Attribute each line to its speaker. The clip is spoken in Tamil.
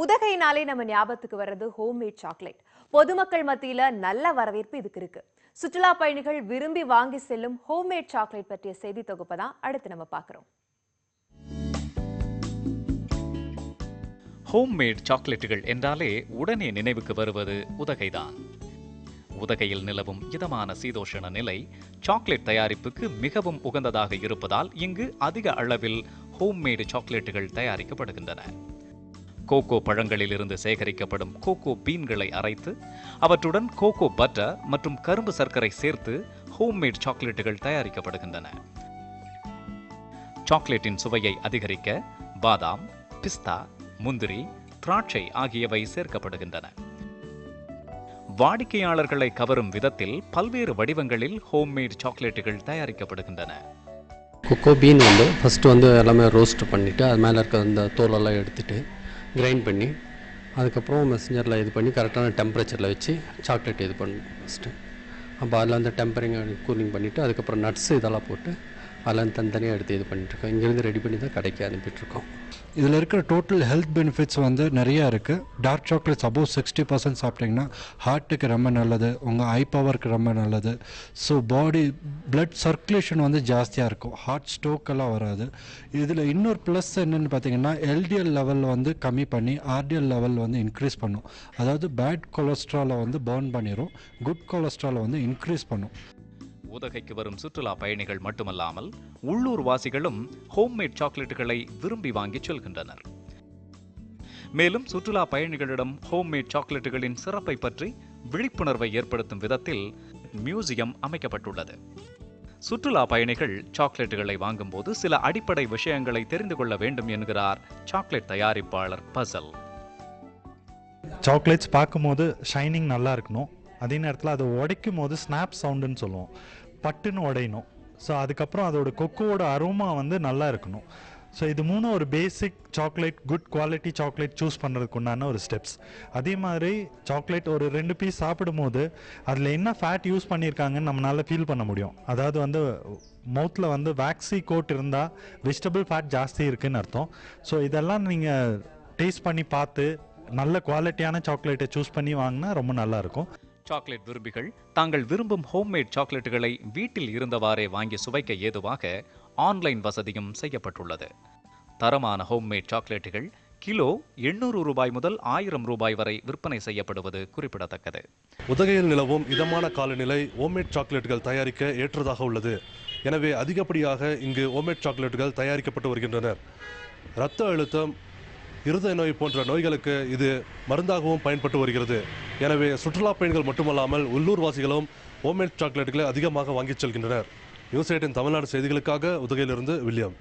Speaker 1: உதகைனாலே நம்ம ஞாபகத்துக்கு வர்றது ஹோம்மேட் சாக்லேட் பொதுமக்கள் மத்தியில நல்ல வரவேற்பு இதுக்கு இருக்கு. சுற்றுலா பயணிகள் விரும்பி வாங்கி செல்லும் ஹோம்மேட் சாக்லேட் பற்றிய செய்தி தொகுப்பை தான் அடுத்து நம்ம பார்க்குறோம்.
Speaker 2: ஹோம்மேட் சாக்லேட்டுகள் என்றாலே உடனே நினைவுக்கு வருவது உதகைதான். உதகையில் நிலவும் இதமான சீதோஷண நிலை சாக்லேட் தயாரிப்புக்கு மிகவும் உகந்ததாக இருப்பதால் இங்கு அதிக அளவில் ஹோம்மேடு சாக்லேட்டுகள் தயாரிக்கப்படுகின்றன. கோகோ பழங்களிலிருந்து சேகரிக்கப்படும் கோகோ பீன்களை அரைத்து அவற்றுடன் கோகோ பட்டர் மற்றும் கரும்பு சர்க்கரை சேர்த்து ஹோம்மேட் சாக்லேட்டுகள் தயாரிக்கப்படுகின்றன. சாக்லேட்டின் சுவையை அதிகரிக்க பாதாம் பிஸ்தா முந்திரி திராட்சை ஆகியவை சேர்க்கப்படுகின்றன. வாடிக்கையாளர்களை கவரும் விதத்தில் பல்வேறு வடிவங்களில் ஹோம்மேட் சாக்லேட்டுகள் தயாரிக்கப்படுகின்றன.
Speaker 3: கொக்கோ பீன் வந்து ஃபஸ்ட்டு வந்து எல்லாமே ரோஸ்ட் பண்ணிவிட்டு அது மேலே இருக்க அந்த தோலெல்லாம் எடுத்துட்டு கிரைண்ட் பண்ணி அதுக்கப்புறம் மெசஞ்சரில் இது பண்ணி கரெக்டான டெம்பரேச்சரில் வச்சு சாக்லேட் இது பண்ணணும் ஃபஸ்ட்டு அப்போ அதில் வந்து டெம்பரிங் கூலிங் பண்ணிவிட்டு அதுக்கப்புறம் நட்ஸு இதெல்லாம் போட்டு அதெல்லாம் தனித்தனியாக எடுத்து இது பண்ணிட்டுருக்கோம். இங்கேருந்து ரெடி பண்ணி தான் கடைக்கு அனுப்பிட்டுருக்கோம்.
Speaker 4: இதில் இருக்கிற டோட்டல் ஹெல்த் பெனிஃபிட்ஸ் வந்து நிறையா இருக்குது dark chocolates above sixty percent சாப்பிட்டிங்கன்னா ஹார்ட்டுக்கு ரொம்ப நல்லது உங்கள் ஐ பவருக்கு ரொம்ப நல்லது. ஸோ பாடி பிளட் சர்க்குலேஷன் வந்து ஜாஸ்தியாக இருக்கும். ஹார்ட் ஸ்ட்ரோக்கெல்லாம் வராது. இதில் இன்னொரு ப்ளஸ் என்னென்னு பார்த்தீங்கன்னா எல்டிஎல் லெவல் வந்து கம்மி பண்ணி ஆர்டிஎல் லெவல் வந்து இன்க்ரீஸ் பண்ணும். அதாவது பேட் கொலஸ்ட்ராலை வந்து பர்ன் பண்ணிடும் குட் கொலஸ்ட்ராலை வந்து இன்க்ரீஸ் பண்ணும்.
Speaker 2: உதகைக்கு வரும் சுற்றுலா பயணிகள் மட்டுமல்லாமல் உள்ளூர் வாசிகளும் ஹோம்மேட் சாக்லேட்டுகளை விரும்பி வாங்கிச் செல்கின்றனர். மேலும் சுற்றுலா பயணிகளிடம் ஹோம்மேட் சாக்லேட்டுகளின் சிறப்பை பற்றி விழிப்புணர்வை ஏற்படுத்தும் விதத்தில் மியூசியம் அமைக்கப்பட்டுள்ளது. சுற்றுலா பயணிகள் சாக்லேட்டுகளை வாங்கும்போது சில அடிப்படை விஷயங்களை தெரிந்து கொள்ள வேண்டும் என்கிறார் சாக்லேட் தயாரிப்பாளர் பசல்.
Speaker 5: சாக்லேட்ஸ் பார்க்கும்போது ஷைனிங் நல்லா இருக்கணும். அதே நேரத்தில் அதை உடைக்கும் போது ஸ்னாப் சவுண்டுன்னு சொல்லுவோம். பட்டுன்னு உடையணும். ஸோ அதுக்கப்புறம் அதோட கொக்கோவோட அரோமா வந்து நல்லா இருக்கணும். ஸோ இது மூணும் ஒரு basic chocolate good quality chocolate choose பண்ணுறதுக்கு உண்டான ஒரு ஸ்டெப்ஸ் அதே மாதிரி சாக்லேட் ஒரு ரெண்டு பீஸ் சாப்பிடும்போது அதில் என்ன ஃபேட் யூஸ் பண்ணியிருக்காங்கன்னு நம்மளால் ஃபீல் பண்ண முடியும். அதாவது வந்து மவுத்தில் வந்து வேக்சி கோட் இருந்தால் வெஜிடபிள் ஃபேட் ஜாஸ்தி இருக்குன்னு அர்த்தம். ஸோ இதெல்லாம் நீங்கள் டேஸ்ட் பண்ணி பார்த்து நல்ல குவாலிட்டியான சாக்லேட்டை சூஸ் பண்ணி வாங்கினா ரொம்ப நல்லாயிருக்கும்
Speaker 2: சாக்லேட் விரும்பிகள் தாங்கள் விரும்பும் ஹோம்மேட் சாக்லேட்டுகளை வீட்டில் இருந்தவாறே வாங்கி சுவைக்க ஏதுவாக ஆன்லைன் வசதியும் செய்யப்பட்டுள்ளது. தரமான ஹோம்மேட் சாக்லேட்டுகள் கிலோ எண்ணூறு ரூபாய் முதல் ஆயிரம் ரூபாய் வரை விற்பனை செய்யப்படுவது குறிப்பிடத்தக்கது.
Speaker 6: உதகையில் நிலவும் இதமான காலநிலை ஓமேட் சாக்லேட்டுகள் தயாரிக்க ஏற்றதாக உள்ளது. எனவே அதிகப்படியாக இங்கு ஓமேட் சாக்லேட்டுகள் தயாரிக்கப்பட்டு வருகின்றனர் இரத்த அழுத்தம் இருதய நோய் போன்ற நோய்களுக்கு இது மருந்தாகவும் பயன்பட்டு வருகிறது. எனவே சுற்றுலா பயணிகள் மட்டுமல்லாமல் உள்ளூர்வாசிகளும் ஹோம்மேட் சாக்லேட்டுகளை அதிகமாக வாங்கிச் செல்கின்றனர். நியூஸ் எயிட்டின் தமிழ்நாடு செய்திகளுக்காக உதகையிலிருந்து வில்லியம்.